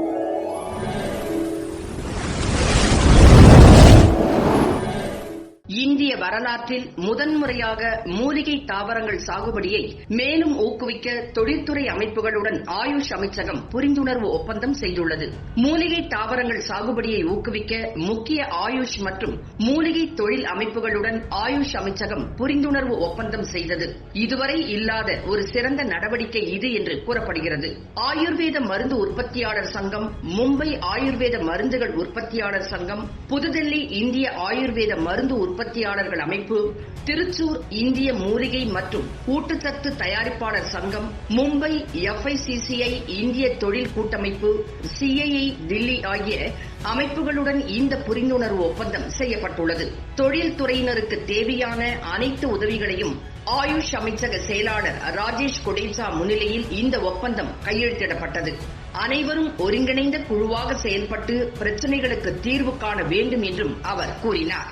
இந்திய வரலாற்றில் முதன்முறையாக மூலிகை தாவரங்கள் சாகுபடியை மேலும் ஊக்குவிக்க தொழில்துறை அமைப்புகளுடன் ஆயுஷ் அமைச்சகம் புரிந்துணர்வு ஒப்பந்தம் செய்துள்ளது. மூலிகை தாவரங்கள் சாகுபடியை ஊக்குவிக்க முக்கிய ஆயுஷ் மற்றும் மூலிகை தொழில் அமைப்புகளுடன் ஆயுஷ் அமைச்சகம் புரிந்துணர்வு ஒப்பந்தம் செய்தது. இதுவரை இல்லாத ஒரு சிறந்த நடவடிக்கை இது என்று கூறப்படுகிறது. ஆயுர்வேத மருந்து உற்பத்தியாளர் சங்கம் மும்பை ஆயுர்வேத மருந்துகள் உற்பத்தியாளர் சங்கம் புதுதில்லி இந்திய ஆயுர்வேத மருந்து உற்பத்தியாளர் உற்பத்தியாளர்கள் அமைப்பு திருச்சூர் இந்திய மூலிகை மற்றும் ஊட்டச்சத்து தயாரிப்பாளர் சங்கம் மும்பை எஃப்ஐசிசிஐ இந்திய தொழில் கூட்டமைப்பு சிஐஐ தில்லி ஆகிய அமைப்புகளுடன் இந்த புரிந்துணர்வு ஒப்பந்தம் செய்யப்பட்டுள்ளது. தொழில்துறையினருக்கு தேவையான அனைத்து உதவிகளையும் ஆயுஷ் அமைச்சக செயலாளர் ராஜேஷ் கொடேசா முன்னிலையில் இந்த ஒப்பந்தம் கையெழுத்திடப்பட்டது. அனைவரும் ஒருங்கிணைந்த குழுவாக செயல்பட்டு பிரச்சனைகளுக்கு தீர்வு காண வேண்டும் என்றும் அவர் கூறினார்.